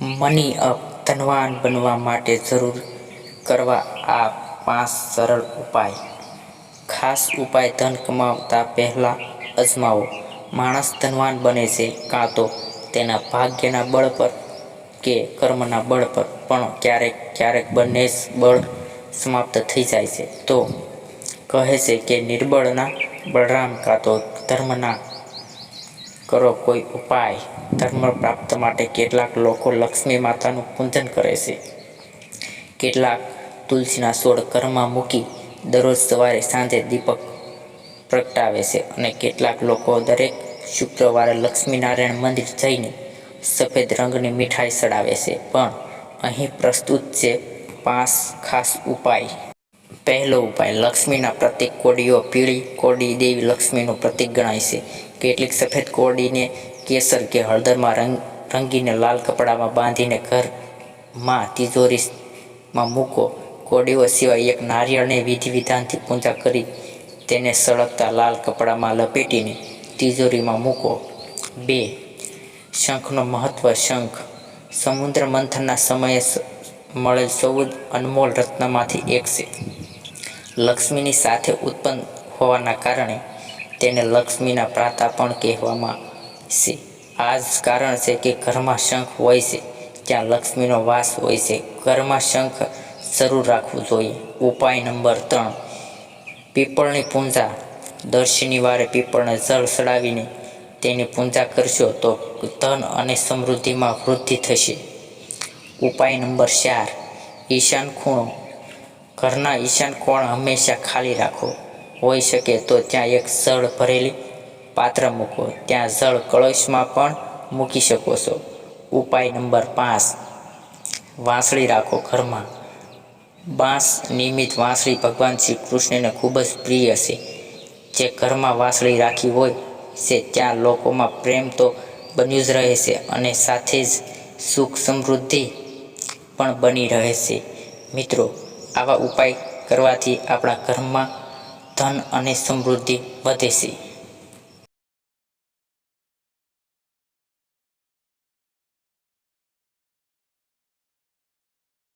Money up ધનવાન બનવા માટે જરૂર કરવા આ પાંચ સરળ ઉપાય. ખાસ ઉપાય ધન કમાવતા પહેલાં અજમાવો. માણસ ધનવાન બને છે કાં તો તેના ભાગ્યના બળ પર કે કર્મના બળ પર, પણ ક્યારેક ક્યારેક બંને બળ સમાપ્ત થઈ જાય છે. તો કહે છે કે નિર્બળના બળરામ કાં તો ધર્મના કરો કોઈ ઉપાય ધર્મ પ્રાપ્ત માટે કેટલાક લોકો લક્ષ્મી માતાનું પૂજન કરે છે. કેટલાક તુલસીના છોડ ઘરમાં મૂકી દરરોજ સવારે સાંજે દીપક પ્રગટાવે છે અને કેટલાક લોકો દરેક શુક્રવારે લક્ષ્મીનારાયણ મંદિર જઈને સફેદ રંગની મીઠાઈ ચડાવે છે. પણ અહીં પ્રસ્તુત છે પાંચ ખાસ ઉપાય. પહેલો ઉપાય. લક્ષ્મીના પ્રતિક કોડીઓ પીળી કોડી દેવી લક્ષ્મીનું પ્રતિક ગણાય છે. કેટલીક સફેદ કોડીને કેસર કે હળદરમાં રંગ, રંગીને લાલ કપડામાં બાંધીને ઘરમાં તિજોરીમાં મૂકો. કોડીઓ સિવાય એક નારિયેળને વિધિ વિધાનથી પૂજા કરી તેને સળગતા લાલ કપડામાં લપેટીને તિજોરીમાં મૂકો. બે, શંખનો મહત્વ. શંખ સમુદ્ર મંથનના સમયે મળેલ ચૌદ અનમોલ રત્નમાંથી એક છે. લક્ષ્મીની સાથે ઉત્પન્ન હોવાના કારણે તેને લક્ષ્મીના પ્રાતા પણ કહેવામાં છે. આ જ કારણ છે કે ઘરમાં શંખ હોય છે, ત્યાં લક્ષ્મીનો વાસ હોય છે. ઘરમાં શંખ જરૂર રાખવું જોઈએ. ઉપાય નંબર ત્રણ. પીપળની પૂજા. દર શનિવારે પીપળને જળ ચડાવીને તેની પૂજા કરશો તો ધન અને સમૃદ્ધિમાં વૃદ્ધિ થશે. ઉપાય નંબર ચાર. ઈશાન ખૂણો. ઘરના ઈશાન કોણ હંમેશા ખાલી રાખો? હોઈ શકે તો ત્યાં એક જળ ભરેલી પાત્ર મૂકો. ત્યાં જળ કળશમાં પણ મૂકી શકો છો. ઉપાય નંબર પાંચ. વાંસળી રાખો ઘરમાં. બાંસ નિયમિત વાંસળી ભગવાન શ્રી કૃષ્ણને ખૂબ જ પ્રિય છે. જે ઘરમાં વાંસળી રાખી હોય છે, ત્યાં લોકોમાં પ્રેમ તો બન્યું જ રહે છે અને સાથે જ સુખ સમૃદ્ધિ પણ બની રહે છે. મિત્રો આવા ઉપાય કરવાથી આપણા ઘરમાં ધન અને સમૃદ્ધિ વધે છે.